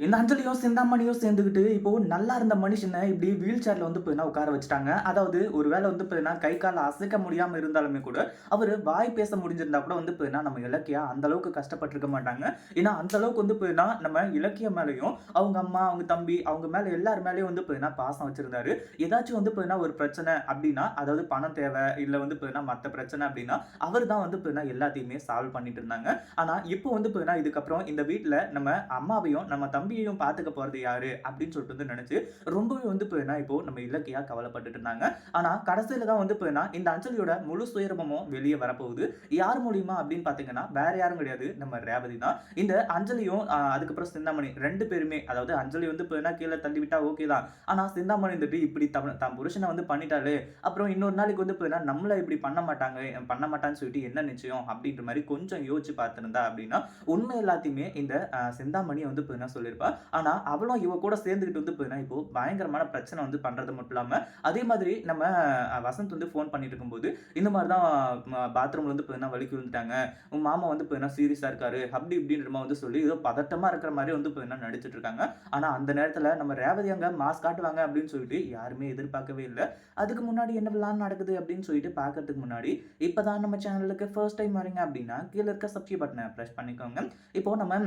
இந்த அஞ்சலியும் சிந்தாமணியும் சேர்ந்துக்கிட்டு இப்போ நல்லா இருந்த மனுஷனை இப்படி வீல் சேர்ல வந்து பார்த்தீங்கன்னா உட்கார வச்சுட்டாங்க. அதாவது ஒரு வேளை வந்து பார்த்தீங்கன்னா கை கால அசைக்க முடியாம இருந்தாலுமே கூட அவர் வாய் பேச முடிஞ்சிருந்தா கூட வந்து போயினா நம்ம இலக்கியா அந்த அளவுக்கு கஷ்டப்பட்டிருக்க மாட்டாங்க. ஏன்னா அந்த அளவுக்கு வந்து போயினா நம்ம இலக்கிய மேலேயும் அவங்க அம்மா அவங்க தம்பி அவங்க மேல எல்லார் மேலேயும் வந்து பார்த்தீங்கன்னா பாசம் வச்சிருந்தாரு. ஏதாச்சும் வந்து பார்த்தீங்கன்னா ஒரு பிரச்சனை அப்படின்னா அதாவது பணம் தேவை இல்ல வந்து போயினா மற்ற பிரச்சனை அப்படின்னா அவர் தான் வந்து போயினா எல்லாத்தையுமே சால்வ் பண்ணிட்டு இருந்தாங்க. ஆனா இப்போ வந்து பார்த்தீங்கன்னா இதுக்கப்புறம் இந்த வீட்டில் நம்ம அம்மாவையும் நம்ம தம்பியையும் பார்த்துக்க போகிறது யாரு? அப்படின்னு சொல்லிட்டு வந்து நினச்சி ரொம்பவே வந்து போயினா இப்போ நம்ம இலக்கையாக கவலைப்பட்டுட்டு இருந்தாங்க. ஆனால் கடைசியில தான் வந்து போயினா இந்த அஞ்சலியோட முழு சுயரூபமும் வெளியே வரப்போகுது. யார் மூலியமா அப்படின்னு பார்த்தீங்கன்னா வேற யாரும் கிடையாது. நம்ம ரேவதி தான். இந்த அஞ்சலியும் அதுக்கப்புறம் சிந்தாமணி ரெண்டு பேருமே அதாவது அஞ்சலி வந்து போயினா கீழே தள்ளி விட்டா ஓகே தான். ஆனால் சிந்தாமணி வந்துட்டு இப்படி தம் தம் புருஷனை வந்து பண்ணிட்டாரு அப்புறம் இன்னொரு நாளைக்கு வந்து போயினா நம்மளை இப்படி பண்ண மாட்டாங்க பண்ண மாட்டான்னு சொல்லிட்டு என்ன நிச்சயம் அப்படின்ற மாதிரி கொஞ்சம் யோசிச்சு பார்த்துருந்தா அப்படின்னா உண்மை எல்லாத்தையுமே இந்த சிந்தாமணி வந்து இப்போ என்ன சொல்லியிருப்பா ஆனால் அவளும் இவ கூட சேர்ந்துக்கிட்டு வந்து பார்த்தீங்கன்னா இப்போ பயங்கரமான பிரச்சனை வந்து பண்ணுறது மட்டும் இல்லாமல் அதே மாதிரி நம்ம வசந்த் வந்து ஃபோன் பண்ணிட்டு இருக்கும்போது இந்த மாதிரி தான் பாத்ரூம்ல வந்து பார்த்தீங்கன்னா வலிக்கு விழுந்துட்டாங்க? உங்க மாமா வந்து இப்போ சீரியஸாக சீரியஸா இருக்காரு? அப்படி இப்படின்ற மாதிரி வந்து சொல்லி ஏதோ பதட்டமா இருக்கிற மாதிரி வந்து இப்போ நடிச்சிட்டு இருக்காங்க. ஆனால் அந்த நேரத்தில் நம்ம ரேவதி அங்க மாஸ்க் காட்டுவாங்க அப்படின்னு சொல்லிட்டு யாருமே எதிர்பார்க்கவே இல்லை. அதுக்கு முன்னாடி என்ன விளான் நடக்குது அப்படின்னு சொல்லிட்டு பார்க்கறதுக்கு முன்னாடி இப்பதான் நம்ம சேனலுக்கு ஃபர்ஸ்ட் டைம் வரீங்க அப்படின்னா கீழே இருக்க சப்ஸ்கிரைப் பட்டனை ப்ரெஸ் பண்ணிக்கோங்க. இப்போ நம்ம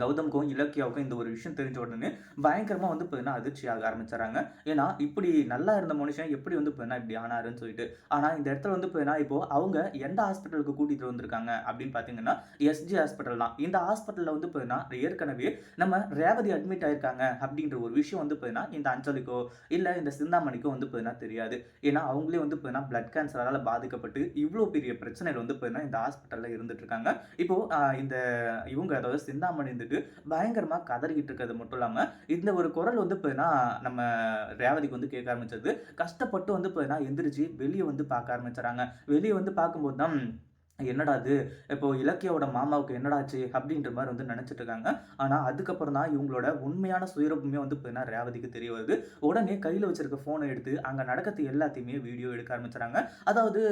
கௌதம்க்கும் இலக்கியாவுக்கும் இந்த ஒரு விஷயம் தெரிஞ்ச உடனே பயங்கரமாக வந்து பார்த்தீங்கன்னா அதிர்ச்சியாக ஆரம்பிச்சாங்க ஏன்னா இப்படி நல்லா இருந்த மனுஷன் எப்படி வந்து பார்த்தீங்கன்னா இப்படி ஆனாருன்னு சொல்லிட்டு ஆனால் இந்த இடத்துல வந்து பார்த்தீங்கன்னா இப்போ அவங்க எந்த ஹாஸ்பிட்டலுக்கு கூட்டிகிட்டு வந்திருக்காங்க அப்படின்னு பார்த்தீங்கன்னா எஸ்ஜி ஹாஸ்பிட்டல் தான். இந்த ஹாஸ்பிட்டலில் வந்து பார்த்தீங்கன்னா ஏற்கனவே நம்ம ரேவதி அட்மிட் ஆயிருக்காங்க அப்படின்ற ஒரு விஷயம் வந்து பார்த்தீங்கன்னா இந்த அஞ்சலிக்கோ இல்லை இந்த சிந்தாமணிக்கோ வந்து பார்த்தீங்கன்னா தெரியாது. ஏன்னா அவங்களே வந்து பார்த்தீங்கன்னா பிளட் கேன்சரால் பாதிக்கப்பட்டு இவ்வளோ பெரிய பிரச்சனைகள் வந்து பார்த்தீங்கன்னா இந்த ஹாஸ்பிட்டலில் இருந்துட்டு இருக்காங்க. இப்போ இந்த இவங்க அதாவது சிந்தாமணி இருந்துட்டு பயங்கரமாக கதறிக்கிட்டு இருக்கிறது மட்டும் இல்லாமல் இந்த ஒரு குரல் வந்து பார்த்தீங்கன்னா நம்ம ரேவதிக்கு வந்து கேட்க ஆரம்பிச்சது. கஷ்டப்பட்டு வந்து பார்த்தீங்கன்னா எந்திரிச்சு வெளியே வந்து பார்க்க ஆரம்பிச்சாங்க வெளியே வந்து பார்க்கும்போது தான் என்னடா இது? இப்போ இலக்கியாவோட மாமாவுக்கு என்னடாச்சு அப்படின்ற மாதிரி வந்து நினச்சிட்டு இருக்காங்க. ஆனால் அதுக்கப்புறம் தான் இவங்களோட உண்மையான சுயரூபமே வந்து பார்த்தீங்கன்னா ரேவதிக்கு தெரிய வருது. உடனே கையில் வச்சிருக்க ஃபோனை எடுத்து அங்கே நடக்கிறது எல்லாத்தையுமே வீடியோ எடுக்க ஆரம்பிச்சுறாங்க அதாவது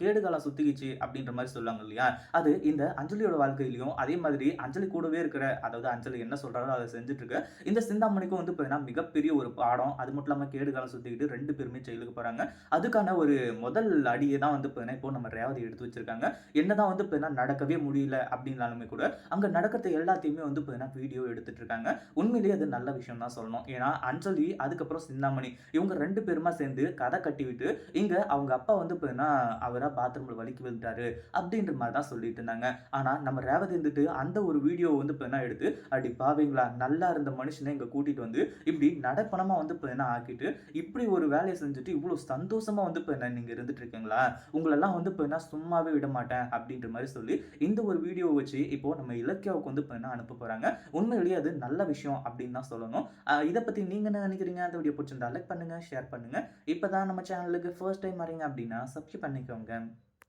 கேடுகாலம் சுத்திக்கிச்சு அப்படின்ற மாதிரி சொல்லுவாங்க இல்லையா? அது இந்த அஞ்சலியோட வாழ்க்கையிலையும் அதே மாதிரி அஞ்சலி கூடவே இருக்கிற அதாவது அஞ்சலி என்ன சொல்கிறாரோ அதை செஞ்சுட்டு இருக்க. இந்த சிந்தாமணிக்கும் வந்து பார்த்தீங்கன்னா மிகப்பெரிய ஒரு பாடம். அது மட்டும் இல்லாமல் கேடுகாலம் சுத்திக்கிட்டு ரெண்டு பேருமே ஜெயிலுக்கு போகிறாங்க அதுக்கான ஒரு முதல் அடியை தான் வந்து பார்த்தீங்கன்னா இப்போ நம்ம ரேவதி எடுத்து வச்சிருக்காங்க. என்னதான் வந்து பார்த்தீங்கன்னா நடக்கவே முடியல அப்படின்னாலுமே கூட அங்கே நடக்கிறது எல்லாத்தையுமே வந்து பார்த்தீங்கன்னா வீடியோ எடுத்துட்டு இருக்காங்க உண்மையிலேயே அது நல்ல விஷயம் தான் சொல்லணும். ஏன்னா அஞ்சலி அதுக்கப்புறம் சிந்தாமணி இவங்க ரெண்டு பேருமா சேர்ந்து கதை கட்டி விட்டு இங்க அவங்க அப்பா வந்து பார்த்தீங்கன்னா அவராக பாத்ரூம்ல வலிக்கு விழுந்தாரு அப்படின்ற மாதிரி தான் சொல்லிட்டு இருந்தாங்க. ஆனா நம்ம ரேவதி இருந்துட்டு அந்த ஒரு வீடியோ வந்து பார்த்தீங்கன்னா எடுத்து அடி பாவீங்களா நல்லா இருந்த மனுஷனை இங்க கூட்டிட்டு வந்து இப்படி நடப்பணமா வந்து பார்த்தீங்கன்னா ஆக்கிட்டு இப்படி ஒரு வேலையை செஞ்சுட்டு இவ்வளவு சந்தோஷமா வந்து பார்த்தீங்கன்னா நீங்க இருந்துட்டு இருக்கீங்களா உங்களெல்லாம் வந்து பார்த்தீங்கன்னா சும்மாவே விட மாட்டேன் அப்படின்ற மாதிரி சொல்லி இந்த ஒரு வீடியோவை வச்சு இப்போ நம்ம இலக்கியாவுக்கு வந்து பார்த்தீங்கன்னா அனுப்ப போறாங்க? உண்மையிலேயே அது நல்ல விஷயம் அப்படின்னு தான் சொல்லணும். ஆஹ் இதை பத்தி நீங்க என்ன நினைக்கிறீங்க? அந்த வீடியோ பிடிச்சிருந்தா லைக் பண்ணுங்க ஷேர் பண்ணுங்க. இப்பதான் நம்ம சேனலுக்கு ஃபர்ஸ்ட் டைம் வரீங்க அப்படின்னா சப்ஸ்கிரைப் பண்ணிக்கோங்க.